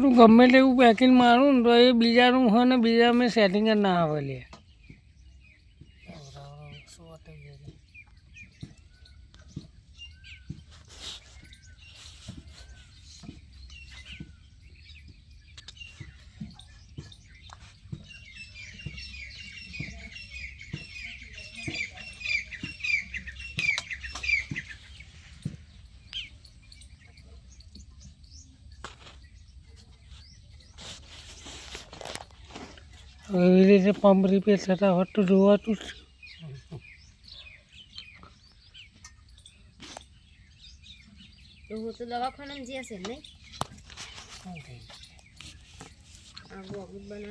તું ગમે તેવું પેકિંગ મારું ને તો એ બીજાનું હોય ને બીજા મેં સેટિંગ જ ના આવે લે એવી રીતે પંપ રિપેર થતા હોત તો જોવાતું જ હું તો દવાખાનામાં નહીં. આ બોક્સ બનાવ.